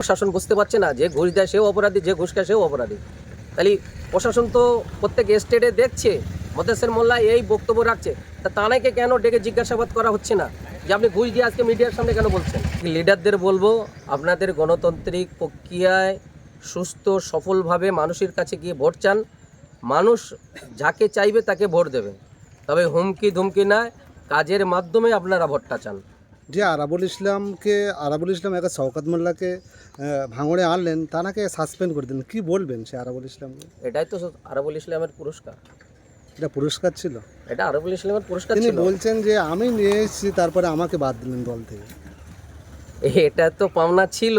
প্রশাসন বুঝতে পারছে না যে ঘুষ দেয় সেও অপরাধী, যে ঘুষ খায় সেও অপরাধী। তাহলে প্রশাসন তো প্রত্যেক স্টেটে দেখছে, মদেশের মোল্লা এই বক্তব্য রাখছে। তা তানাকে কেন ডেকে জিজ্ঞাসাবাদ করা হচ্ছে না? যে আপনি ঘুষ দিয়ে আজকে মিডিয়ার সামনে কেন বলছেন? লিডারদের বলব, আপনাদের গণতান্ত্রিক প্রক্রিয়ায় সুস্থ, সফলভাবে মানুষের কাছে গিয়ে ভোট চান। মানুষ যাকে চাইবে তাকে ভোট দেবে। তবে হুমকি ধুমকি নয়, কাজের মাধ্যমে আপনারা ভোটটা চান। যে আরাবুল ইসলামকে আরাবুল ইসলাম একা শওকাত মোল্লাকে ভাঙড়ে আনলেন তানাকে সাসপেন্ড করে দিলেন? কি বলবেন সে আরাবুল ইসলামকে এটাই তো আরবুল ইসলামের পুরস্কার। এটা পুরস্কার ছিল? এটা আরবুল ইসলামের পুরস্কার তিনি বলছেন যে আমি নিয়ে এসেছি তারপরে আমাকে বাদ দিলেন দল থেকে। এটা তো পাওনা ছিল।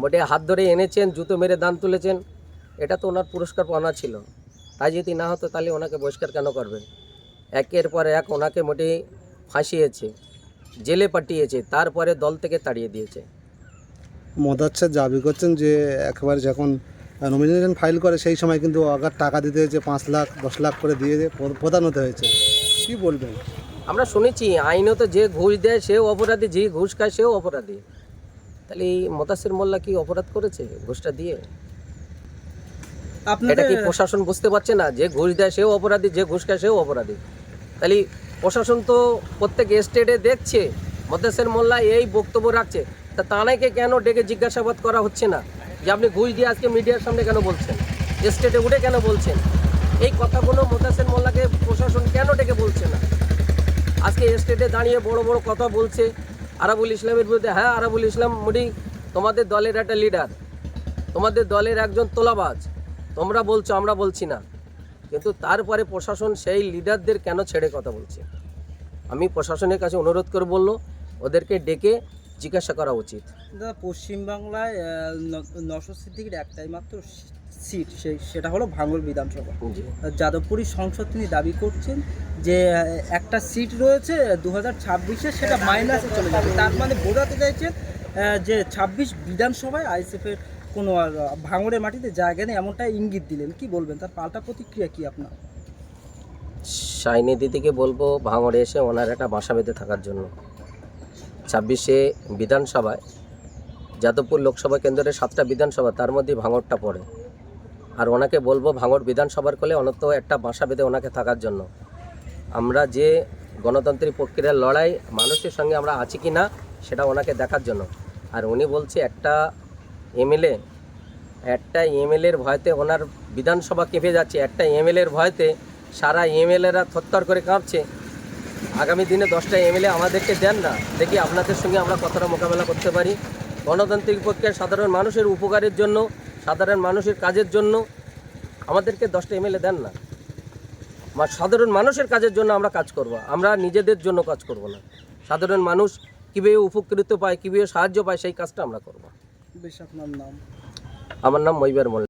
মোটে হাত ধরে এনেছেন জুতো মেরে দান তুলেছেন। এটা তো ওনার পুরস্কার পাওনা ছিল। তাই যদি না হতো তাহলে ওনাকে বহিষ্কার কেন করবেন একের পর এক ওনাকে মোটে ফাঁসিয়েছে। জেলে পাঠিয়েছে তারপরে দল থেকে তাড়িয়ে দিয়েছে। মদাচ্ছা দাবি করছেন যে একেবারে যখন নমিনেশন ফাইল করে সেই সময় কিন্তু আগার টাকা দিতে হয়েছে পাঁচ লাখ দশ লাখ করে দিয়ে প্রদান হতে হয়েছে। কি বলবেন? আমরা শুনেছি আইনত যে ঘুষ দেয় সেও অপরাধী যে ঘুষ খায় সেও অপরাধী। তাহলে এই মতাসির মোল্লা কি অপরাধ করেছে ঘুষটা দিয়ে? আপনি এটা কি প্রশাসন বুঝতে পারছে না? যে ঘুষ দেয় সেও অপরাধী যে ঘুষ খায় সেও অপরাধী। তাহলে প্রশাসন তো প্রত্যেক স্টেটে দেখছে মদ্দাসের মোল্লা এই বক্তব্য রাখছে। তা তানাকে কেন ডেকে জিজ্ঞাসাবাদ করা হচ্ছে না? যে আপনি ঘুষ দিয়ে আজকে মিডিয়ার সামনে কেন বলছেন? স্টেটে উঠে কেন বলছেন? এই কথাগুলো মোদ্দাসের মোল্লাকে প্রশাসন কেন ডেকে বলছে না? আজকে স্টেটে দাঁড়িয়ে বড় বড় কথা বলছে। আরাবুল ইসলামের বিরুদ্ধে হ্যাঁ আরাবুল ইসলাম মুডি, তোমাদের দলের একটা লিডার তোমাদের দলের একজন তোলাবাজ। তোমরা বলছো, আমরা বলছি না। কিন্তু তারপরে প্রশাসন সেই লিডারদের কেন ছেড়ে কথা বলছে? আমি প্রশাসনের কাছে অনুরোধ করে বলল ওদেরকে ডেকে জিজ্ঞাসা করা উচিত। দাদা পশ্চিমবাংলায় নশো সিদ্দিকির একটাই মাত্র সিট সেই সেটা হলো ভাঙড় বিধানসভা। যাদবপুরী সংসদ তিনি দাবি করছেন যে একটা সিট রয়েছে দু হাজার ছাব্বিশে সেটা মাইনাসে চলে যাবে। তার মানে বোঝাতে চাইছেন যে ছাব্বিশ বিধানসভায় আইসিএফের কোনো ভাঙড়ের মাটিতে জায়গা নেই এমনটা ইঙ্গিত দিলেন। কি বলবেন? তার পাল্টা প্রতিক্রিয়া কি আপনার? শাইনি দিদিকে বলব, ভাঙড়ে এসে ওনার একটা বাসা বেঁধে থাকার জন্য। ছাব্বিশে বিধানসভায়, যাদবপুর লোকসভা কেন্দ্রের সাতটা বিধানসভা, তার মধ্যে ভাঙড়টা পড়ে। আর ওনাকে বলব, ভাঙড় বিধানসভার কোলে অনত একটা বাসা বেঁধে ওনাকে থাকার জন্য। আমরা যে গণতান্ত্রিক প্রক্রিয়ার লড়াই, মানুষের সঙ্গে আমরা আছি কি না সেটা ওনাকে দেখার জন্য। আর উনি বলছে, একটা এমএলএ একটা এমএলএর ভয়তে ওনার বিধানসভা কেঁপে যাচ্ছে, একটা এমএলএর ভয়তে সারা এমএলএরা থরথর করে কাঁপছে। আগামী দিনে দশটা এমএলএ আমাদেরকে দেন না, দেখি আপনাদের সঙ্গে আমরা কতটা মোকাবেলা করতে পারি। গণতান্ত্রিক প্রক্রিয়ায় সাধারণ মানুষের উপকারের জন্য, সাধারণ মানুষের কাজের জন্য আমাদেরকে দশটা এমএলএ দেন না। সাধারণ মানুষের কাজের জন্য আমরা কাজ করব, আমরা নিজেদের জন্য কাজ করব না। সাধারণ মানুষ কীভাবে উপকৃত পায়, কীভাবে সাহায্য পায়, সেই কাজটা আমরা করব। বেশ আপনার নাম? আমার নাম মহিবার মোল্লা।